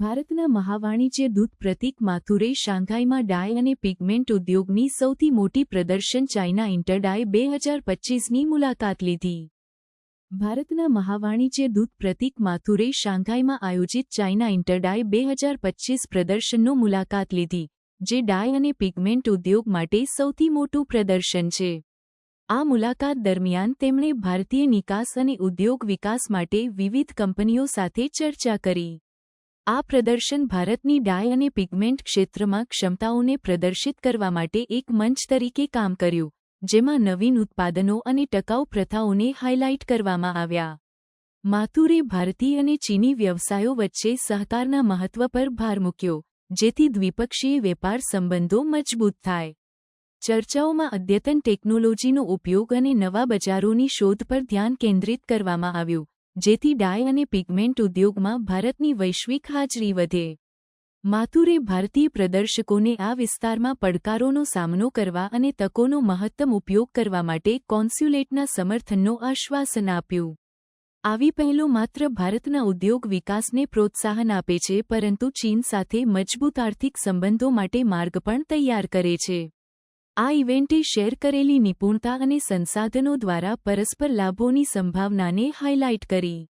ભારતના મહાવાણિજ્ય દૂત પ્રતીક માથુરે શાંઘાઈમાં ડાય અને પિગમેન્ટ ઉદ્યોગની સૌથી મોટી પ્રદર્શન ચાઇના ઇન્ટરડાય બે હજાર પચ્ચીસની મુલાકાત લીધી. ભારતના મહાવાણિજ્ય દૂત પ્રતીક માથુરે શાંઘાઈમાં આયોજિત ચાઇના ઇન્ટરડાય બે હજાર પચ્ચીસ પ્રદર્શનનો મુલાકાત લીધી, જે ડાય અને પિગમેન્ટ ઉદ્યોગ માટે સૌથી મોટું પ્રદર્શન છે. આ મુલાકાત દરમિયાન તેમણે ભારતીય નિકાસ અને ઉદ્યોગ વિકાસ માટે વિવિધ કંપનીઓ સાથે ચર્ચા કરી. આ પ્રદર્શન ભારતની ડાય અને પિગમેન્ટ ક્ષેત્રમાં ક્ષમતાઓને પ્રદર્શિત કરવા માટે એક મંચ તરીકે કામ કર્યું, જેમાં નવીન ઉત્પાદનો અને ટકાઉ પ્રથાઓને હાઇલાઇટ કરવામાં આવ્યા. માથુરે ભારતીય અને ચીની વ્યવસાયો વચ્ચે સહકારના મહત્વ પર ભાર મૂક્યો, જેથી દ્વિપક્ષીય વેપાર સંબંધો મજબૂત થાય. ચર્ચાઓમાં અદ્યતન ટેકનોલોજીનો ઉપયોગ અને નવા બજારોની શોધ પર ધ્યાન કેન્દ્રિત કરવામાં આવ્યું જેથી ડાય અને પિગમેન્ટ ઉદ્યોગમાં ભારતની વૈશ્વિક હાજરી વધે. માથુરે ભારતીય પ્રદર્શકોને આ વિસ્તારમાં પડકારોનો સામનો કરવા અને તકોનો મહત્તમ ઉપયોગ કરવા માટે કોન્સ્યુલેટના સમર્થનનો આશ્વાસન આપ્યું. આવી પહેલો માત્ર ભારતના ઉદ્યોગ વિકાસને પ્રોત્સાહન આપે છે, પરંતુ ચીન સાથે મજબૂત આર્થિક સંબંધો માટે માર્ગ પણ તૈયાર કરે છે. આ ઇવેન્ટે શેર કરેલી નિપુણતા અને સંસાધનો દ્વારા પરસ્પર લાભોની સંભાવનાને હાઇલાઇટ કરી.